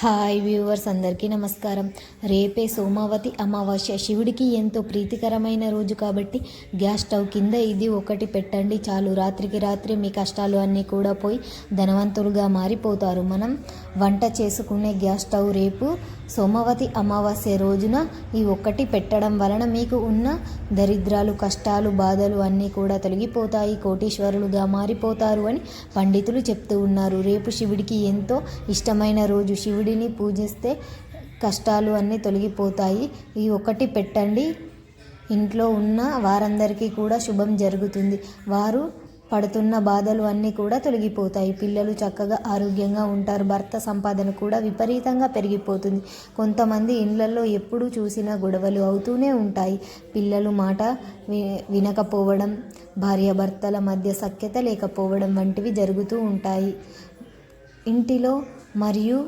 Hi viewers అందరికీ నమస్కారం. రేపే సోమావతి అమావాస్య. శివుడికి ఎంతో ప్రీతికరమైన రోజు కాబట్టి గ్యాస్ స్టవ్ కింద ఇది ఒకటి పెట్టండి. చాలు రాత్రికి రాత్రి మీ కష్టాలు అన్నీ కూడా పోయి ధనవంతులుగా మారిపోతారు. మనం వంట చేసుకునే గ్యాస్ స్టవ్ రేపు సోమవతి అమావాస్య రోజున ఈ ఒక్కటి పెట్టడం వలన మీకు ఉన్న దరిద్రాలు కష్టాలు బాధలు అన్నీ కూడా తొలగిపోతాయి కోటీశ్వరులుగా మారిపోతారు అని పండితులు చెప్తూ ఉన్నారు. రేపు శివుడికి ఎంతో ఇష్టమైన రోజు. శివుడిని పూజిస్తే కష్టాలు అన్నీ తొలగిపోతాయి. ఈ ఒక్కటి పెట్టండి. ఇంట్లో ఉన్న వారందరికీ కూడా శుభం జరుగుతుంది. వారు పడుతున్న బాధలు అన్నీ కూడా తొలగిపోతాయి. పిల్లలు చక్కగా ఆరోగ్యంగా ఉంటారు. భర్త సంపాదన కూడా విపరీతంగా పెరిగిపోతుంది. కొంతమంది ఇళ్ళలో ఎప్పుడు చూసినా గొడవలు అవుతూనే ఉంటాయి. పిల్లలు మాట వి వినకపోవడం భార్యాభర్తల మధ్య సఖ్యత లేకపోవడం వంటివి జరుగుతూ ఉంటాయి. ఇంటిలో మరియు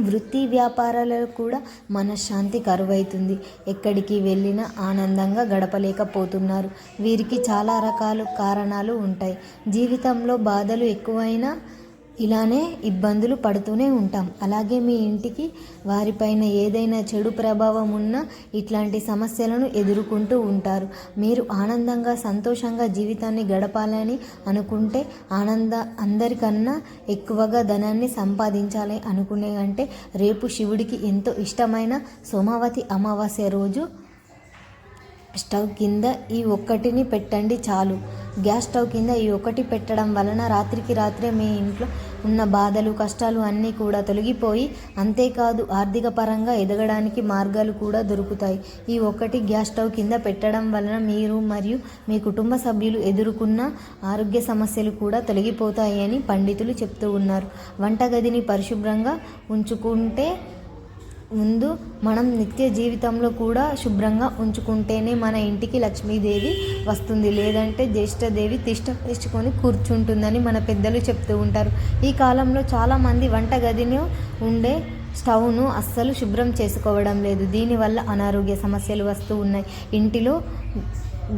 వృత్తి వ్యాపారాలలో కూడా మనశ్శాంతి కరువైతుంది. ఎక్కడికి వెళ్ళినా ఆనందంగా గడపలేకపోతున్నారు. వీరికి చాలా రకాల కారణాలు ఉంటాయి. జీవితంలో బాధలు ఎక్కువైనా ఇలానే ఇబ్బందులు పడుతూనే ఉంటాం. అలాగే మీ ఇంటికి వారిపైన ఏదైనా చెడు ప్రభావం ఉన్నా ఇట్లాంటి సమస్యలను ఎదుర్కొంటూ ఉంటారు. మీరు ఆనందంగా సంతోషంగా జీవితాన్ని గడపాలని అనుకుంటే ఆనంద అందరికన్నా ఎక్కువగా ధనాన్ని సంపాదించాలి అనుకునే అంటే రేపు శివుడికి ఎంతో ఇష్టమైన సోమావతి అమావాస్య రోజు. స్టవ్ కింద ఈ ఒక్కటిని పెట్టండి చాలు. గ్యాస్ స్టవ్ కింద ఈ ఒకటి పెట్టడం వలన రాత్రికి రాత్రే మీ ఇంట్లో ఉన్న బాధలు కష్టాలు అన్నీ కూడా తొలగిపోయి అంతేకాదు ఆర్థిక పరంగా ఎదగడానికి మార్గాలు కూడా దొరుకుతాయి. ఈ ఒక్కటి గ్యాస్ స్టవ్ కింద పెట్టడం వలన మీరు మరియు మీ కుటుంబ సభ్యులు ఎదుర్కొన్న ఆరోగ్య సమస్యలు కూడా తొలగిపోతాయి అని పండితులు చెప్తూ ఉన్నారు. వంటగదిని పరిశుభ్రంగా ఉంచుకుంటే ముందు మనం నిత్య జీవితంలో కూడా శుభ్రంగా ఉంచుకుంటేనే మన ఇంటికి లక్ష్మీదేవి వస్తుంది. లేదంటే జ్యేష్ఠదేవి తిష్ట వేసుకొని కూర్చుంటుందని మన పెద్దలు చెప్తూ ఉంటారు. ఈ కాలంలో చాలామంది వంటగదిని ఉండే స్టవ్ను అస్సలు శుభ్రం చేసుకోవడం లేదు. దీనివల్ల అనారోగ్య సమస్యలు వస్తూ ఉన్నాయి. ఇంటిలో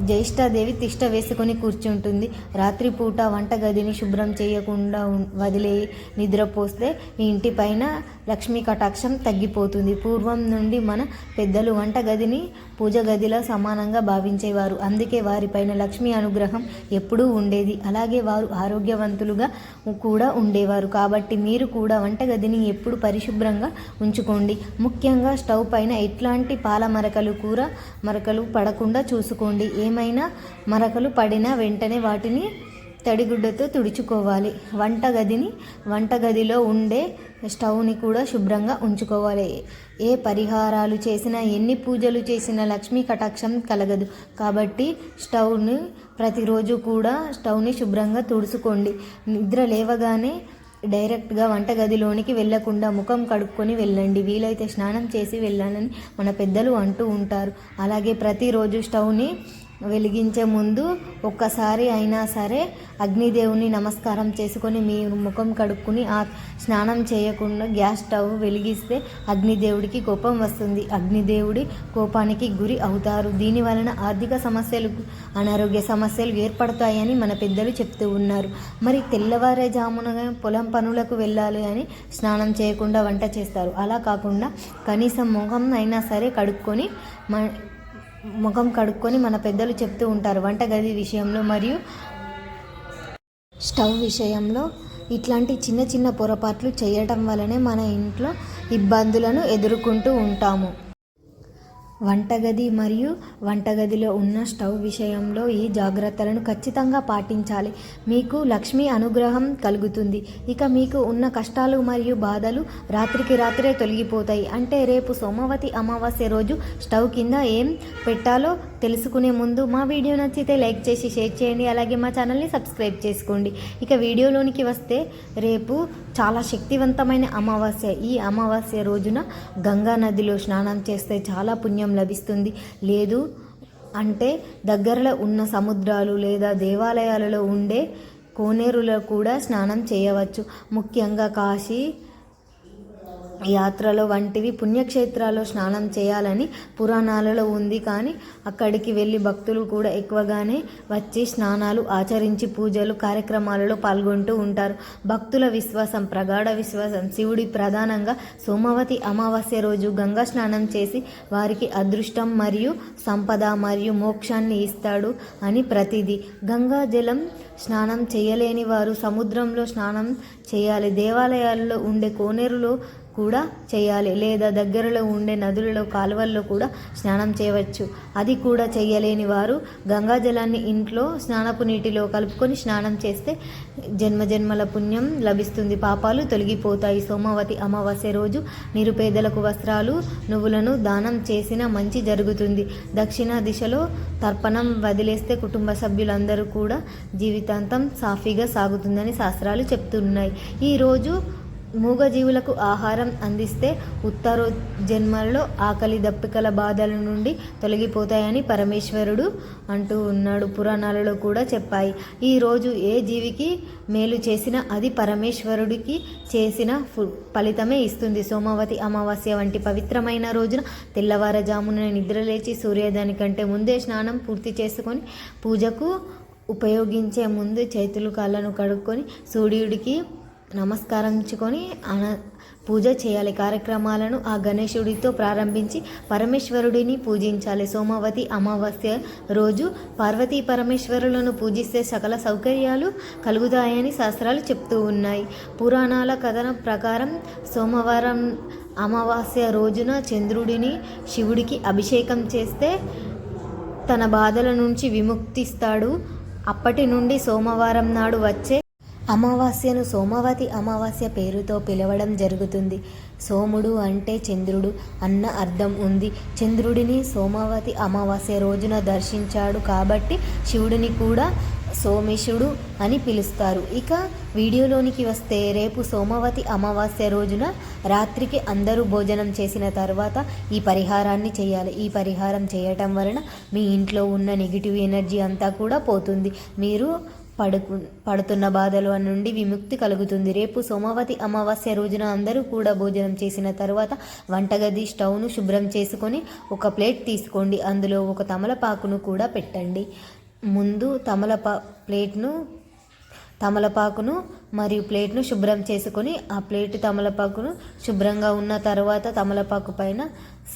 జ్యేష్ఠాదేవి తిష్ట వేసుకొని కూర్చుంటుంది. రాత్రిపూట వంటగదిని శుభ్రం చేయకుండా వదిలే నిద్రపోస్తే ఇంటి పైన లక్ష్మీ కటాక్షం తగ్గిపోతుంది. పూర్వం నుండి మన పెద్దలు వంటగదిని పూజ గదిలో సమానంగా భావించేవారు. అందుకే వారిపైన లక్ష్మీ అనుగ్రహం ఎప్పుడూ ఉండేది. అలాగే వారు ఆరోగ్యవంతులుగా కూడా ఉండేవారు. కాబట్టి మీరు కూడా వంటగదిని ఎప్పుడు పరిశుభ్రంగా ఉంచుకోండి. ముఖ్యంగా స్టవ్ పైన ఎట్లాంటి పాల మరకలు కూర మరకలు పడకుండా చూసుకోండి. ఏమైనా మరకలు పడినా వెంటనే వాటిని తడిగుడ్డతో తుడుచుకోవాలి. వంటగదిని వంటగదిలో ఉండే స్టవ్ని కూడా శుభ్రంగా ఉంచుకోవాలి. ఏ పరిహారాలు చేసినా ఎన్ని పూజలు చేసినా లక్ష్మీ కటాక్షం కలగదు. కాబట్టి స్టవ్ని ప్రతిరోజు కూడా స్టవ్ని శుభ్రంగా తుడుచుకోండి. నిద్ర లేవగానే డైరెక్ట్గా వంటగదిలోనికి వెళ్ళకుండా ముఖం కడుక్కొని వెళ్ళండి. వీలైతే స్నానం చేసి వెళ్ళాలని మన పెద్దలు అంటూ ఉంటారు. అలాగే ప్రతిరోజు స్టవ్ని వెలిగించే ముందు ఒక్కసారి అయినా సరే అగ్నిదేవుని నమస్కారం చేసుకొని మీ ముఖం కడుక్కుని ఆ స్నానం చేయకుండా గ్యాస్ స్టవ్ వెలిగిస్తే అగ్నిదేవుడికి కోపం వస్తుంది. అగ్నిదేవుడి కోపానికి గురి అవుతారు. దీని వలన ఆర్థిక సమస్యలు అనారోగ్య సమస్యలు ఏర్పడతాయని మన పెద్దలు చెప్తూ ఉన్నారు. మరి తెల్లవారేజామున పొలం పనులకు వెళ్ళాలి అని స్నానం చేయకుండా వంట చేస్తారు. అలా కాకుండా కనీసం ముఖం అయినా సరే కడుక్కొని మ ముఖం కడుక్కొని మన పెద్దలు చెప్తూ ఉంటారు వంటగది విషయంలో మరియు స్టవ్ విషయంలో. ఇట్లాంటి చిన్న చిన్న పొరపాట్లు చేయటం వలనే మన ఇంట్లో ఇబ్బందులను ఎదుర్కొంటూ ఉంటాము. వంటగది మరియు వంటగదిలో ఉన్న స్టవ్ విషయంలో ఈ జాగ్రత్తలను ఖచ్చితంగా పాటించాలి. మీకు లక్ష్మీ అనుగ్రహం కలుగుతుంది. ఇక మీకు ఉన్న కష్టాలు మరియు బాధలు రాత్రికి రాత్రే తొలగిపోతాయి. అంటే రేపు సోమవతి అమావాస్య రోజు స్టవ్ కింద ఏం పెట్టాలో తెలుసుకునే ముందు మా వీడియో నచ్చితే లైక్ చేసి షేర్ చేయండి. అలాగే మా ఛానల్ని సబ్స్క్రైబ్ చేసుకోండి. ఇక వీడియోలోనికి వస్తే రేపు చాలా శక్తివంతమైన అమావాస్య. ఈ అమావాస్య రోజున గంగా నదిలో స్నానం చేస్తే చాలా పుణ్యం పుణ్యం లభిస్తుంది. లేదు అంటే దగ్గరలో ఉన్న సముద్రాలు లేదా దేవాలయాలలో ఉండే కోనేరులో కూడా స్నానం చేయవచ్చు. ముఖ్యంగా కాశీ యాత్రలో వంటివి పుణ్యక్షేత్రాల్లో స్నానం చేయాలని పురాణాలలో ఉంది కానీ అక్కడికి వెళ్ళి భక్తులు కూడా ఎక్కువగానే వచ్చి స్నానాలు ఆచరించి పూజలు కార్యక్రమాలలో పాల్గొంటూ ఉంటారు. భక్తుల విశ్వాసం ప్రగాఢ విశ్వాసం శివుడి ప్రధానంగా సోమవతి అమావాస్య రోజు గంగా స్నానం చేసి వారికి అదృష్టం మరియు సంపద మరియు మోక్షాన్ని ఇస్తాడు అని ప్రతిది. గంగా జలం స్నానం చేయలేని వారు సముద్రంలో స్నానం చేయాలి. దేవాలయాల్లో ఉండే కోనేరులో కూడా చేయాలి. లేదా దగ్గరలో ఉండే నదులలో కాలువల్లో కూడా స్నానం చేయవచ్చు. అది కూడా చేయలేని వారు గంగా జలాన్ని ఇంట్లో స్నానపు నీటిలో కలుపుకొని స్నానం చేస్తే జన్మజన్మల పుణ్యం లభిస్తుంది. పాపాలు తొలగిపోతాయి. సోమవతి అమావాస్య రోజు నిరుపేదలకు వస్త్రాలు నువ్వులను దానం చేసిన మంచి జరుగుతుంది. దక్షిణ దిశలో తర్పణం వదిలేస్తే కుటుంబ సభ్యులందరూ కూడా జీవితాంతం సాఫీగా సాగుతుందని శాస్త్రాలు చెప్తున్నాయి. ఈరోజు మూగజీవులకు ఆహారం అందిస్తే ఉత్తర జన్మల్లో ఆకలి దప్పికల బాధల నుండి తొలగిపోతాయని పరమేశ్వరుడు అంటూ ఉన్నాడు పురాణాలలో కూడా చెప్పాయి. ఈరోజు ఏ జీవికి మేలు చేసినా అది పరమేశ్వరుడికి చేసిన ఫు- ఫలితమే ఇస్తుంది. సోమవతి అమావాస్య వంటి పవిత్రమైన రోజున తెల్లవారజామున నిద్రలేచి సూర్యోదయాని కంటే ముందే స్నానం పూర్తి చేసుకొని పూజకు ఉపయోగించే ముందు చేతులు కాళ్ళను కడుక్కొని సూర్యుడికి నమస్కరించుకొని అన పూజ చేయాలి. కార్యక్రమాలను ఆ గణేశుడితో ప్రారంభించి పరమేశ్వరుడిని పూజించాలి. సోమవతి అమావాస్య రోజు పార్వతీ పరమేశ్వరులను పూజిస్తే సకల సౌకర్యాలు కలుగుతాయని శాస్త్రాలు చెప్తూ ఉన్నాయి. పురాణాల కథనం ప్రకారం సోమవారం అమావాస్య రోజున చంద్రుడిని శివుడికి అభిషేకం చేస్తే తన బాధల నుంచి విముక్తిస్తాడు. అప్పటి నుండి సోమవారం నాడు వచ్చే అమావాస్యను సోమవతి అమావాస్య పేరుతో పిలవడం జరుగుతుంది. సోముడు అంటే చంద్రుడు అన్న అర్థం ఉంది. చంద్రుడిని సోమవతి అమావాస్య రోజున దర్శించాడు కాబట్టి శివుడిని కూడా సోమేశుడు అని పిలుస్తారు. ఇక వీడియోలోనికి వస్తే రేపు సోమవతి అమావాస్య రోజున రాత్రికి అందరూ భోజనం చేసిన తర్వాత ఈ పరిహారాన్ని చేయాలి. ఈ పరిహారం చేయటం వలన మీ ఇంట్లో ఉన్న నెగిటివ్ ఎనర్జీ అంతా కూడా పోతుంది. మీరు పడుకు పడుతున్న బాధల నుండి విముక్తి కలుగుతుంది. రేపు సోమవతి అమావాస్య రోజున అందరూ కూడా భోజనం చేసిన తర్వాత వంటగది స్టవ్ను శుభ్రం చేసుకొని ఒక ప్లేట్ తీసుకోండి. అందులో ఒక తమలపాకును కూడా పెట్టండి. ముందు తమలపా ప్లేట్ను తమలపాకును మరియు ప్లేట్ను శుభ్రం చేసుకొని ఆ ప్లేట్ తమలపాకును శుభ్రంగా ఉన్న తర్వాత తమలపాకు పైన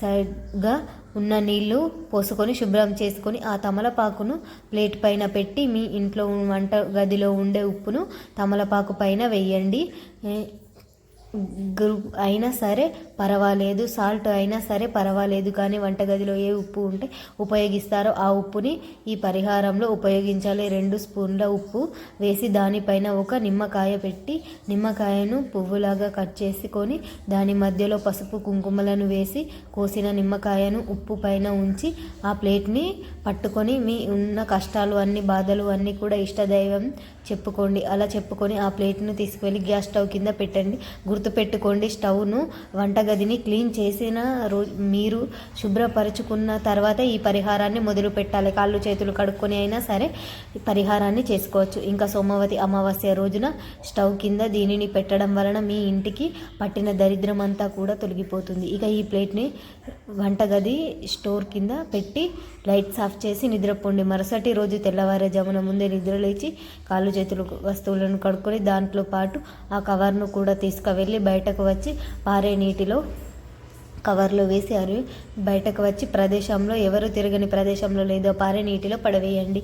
సైడ్గా ఉన్న నీళ్ళు పోసుకొని శుభ్రం చేసుకొని ఆ తమలపాకును ప్లేట్ పైన పెట్టి మీ ఇంట్లో వంట గదిలో ఉండే ఉప్పును తమలపాకు పైన వేయండి. గ్రూప్ అయినా సరే పర్వాలేదు సాల్ట్ అయినా సరే పర్వాలేదు కానీ వంటగదిలో ఏ ఉప్పు ఉంటే ఉపయోగిస్తారో ఆ ఉప్పుని ఈ పరిహారంలో ఉపయోగించాలి. రెండు స్పూన్ల ఉప్పు వేసి దానిపైన ఒక నిమ్మకాయ పెట్టి నిమ్మకాయను పువ్వులాగా కట్ చేసుకొని దాని మధ్యలో పసుపు కుంకుమలను వేసి కోసిన నిమ్మకాయను ఉప్పు పైన ఉంచి ఆ ప్లేట్ని పట్టుకొని మీ ఉన్న కష్టాలు అన్ని బాధలు అన్నీ కూడా ఇష్టదైవం చెప్పుకోండి. అలా చెప్పుకొని ఆ ప్లేట్ను తీసుకువెళ్ళి గ్యాస్ స్టవ్ కింద పెట్టండి. గుర్తుపెట్టుకోండి. స్టవ్ను వంటగదిని క్లీన్ చేసిన రోజు మీరు శుభ్రపరుచుకున్న తర్వాత ఈ పరిహారాన్ని మొదలు పెట్టాలి. కాళ్ళు చేతులు కడుక్కొని అయినా సరే పరిహారాన్ని చేసుకోవచ్చు. ఇంకా సోమవతి అమావాస్య రోజున స్టవ్ కింద దీనిని పెట్టడం వలన మీ ఇంటికి పట్టిన దరిద్రం అంతా కూడా తొలగిపోతుంది. ఇక ఈ ప్లేట్ని వంటగది స్టోర్ కింద పెట్టి లైట్స్ ఆఫ్ చేసి నిద్రపోండి. మరుసటి రోజు తెల్లవారేజామున ముందే నిద్రలేచి కాళ్ళు చేతులు వస్తువులను కడుక్కొని దాంట్లో పాటు ఆ కవర్ను కూడా తీసుకువెళ్ళి బయటకు వచ్చి పారే నీటిలో కవర్లో వేసి అవి బయటకు వచ్చి ప్రదేశంలో ఎవరు తిరగని ప్రదేశంలో లేదో పారే నీటిలో పడవేయండి.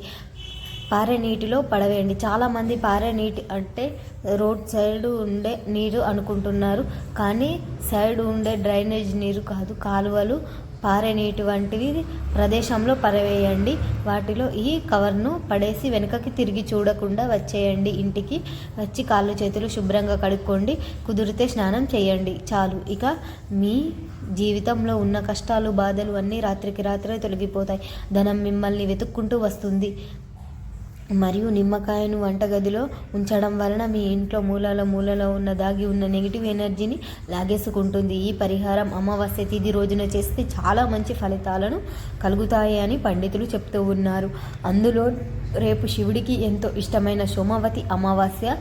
పారే నీటిలో పడవేయండి. చాలామంది పారే నీటి అంటే రోడ్ సైడ్ ఉండే నీరు అనుకుంటున్నారు. కానీ సైడ్ ఉండే డ్రైనేజ్ నీరు కాదు కాలువలు పారే నీటి వంటివి ప్రదేశంలో పరవేయండి వాటిలో ఈ కవర్ను పడేసి వెనుకకి తిరిగి చూడకుండా వచ్చేయండి. ఇంటికి వచ్చి కాళ్ళు చేతులు శుభ్రంగా కడుక్కోండి. కుదిరితే స్నానం చేయండి. చాలు. ఇక మీ జీవితంలో ఉన్న కష్టాలు బాధలు అన్నీ రాత్రికి రాత్రే తొలగిపోతాయి. ధనం మిమ్మల్ని వెతుక్కుంటూ వస్తుంది. మరియు నిమ్మకాయను వంటగదిలో ఉంచడం వలన మీ ఇంట్లో మూలలో మూలలో ఉన్న దాగి ఉన్న నెగిటివ్ ఎనర్జీని లాగేసుకుంటుంది. ఈ పరిహారం అమావాస్య తిథి రోజున చేస్తే చాలా మంచి ఫలితాలను కలుగుతాయి అని పండితులు చెప్తూ ఉన్నారు. అందులో రేపు శివుడికి ఎంతో ఇష్టమైన సోమవతి అమావాస్య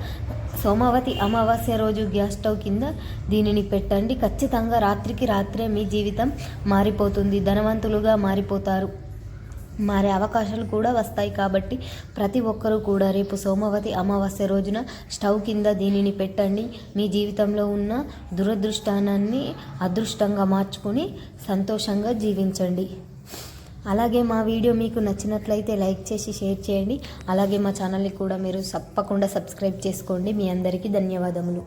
సోమవతి అమావాస్య రోజు గ్యాస్ స్టవ్ కింద దీనిని పెట్టండి. ఖచ్చితంగా రాత్రికి రాత్రే మీ జీవితం మారిపోతుంది. ధనవంతులుగా మారిపోతారు. మారే అవకాశాలు కూడా వస్తాయి కాబట్టి ప్రతి ఒక్కరూ కూడా రేపు సోమవతి అమావాస్య రోజున స్టవ్ కింద దీనిని పెట్టండి. మీ జీవితంలో ఉన్న దురదృష్టానాన్ని అదృష్టంగా మార్చుకుని సంతోషంగా జీవించండి. అలాగే మా వీడియో మీకు నచ్చినట్లయితే లైక్ చేసి షేర్ చేయండి. అలాగే మా ఛానల్ని కూడా మీరు తప్పకుండా సబ్స్క్రైబ్ చేసుకోండి. మీ అందరికీ ధన్యవాదములు.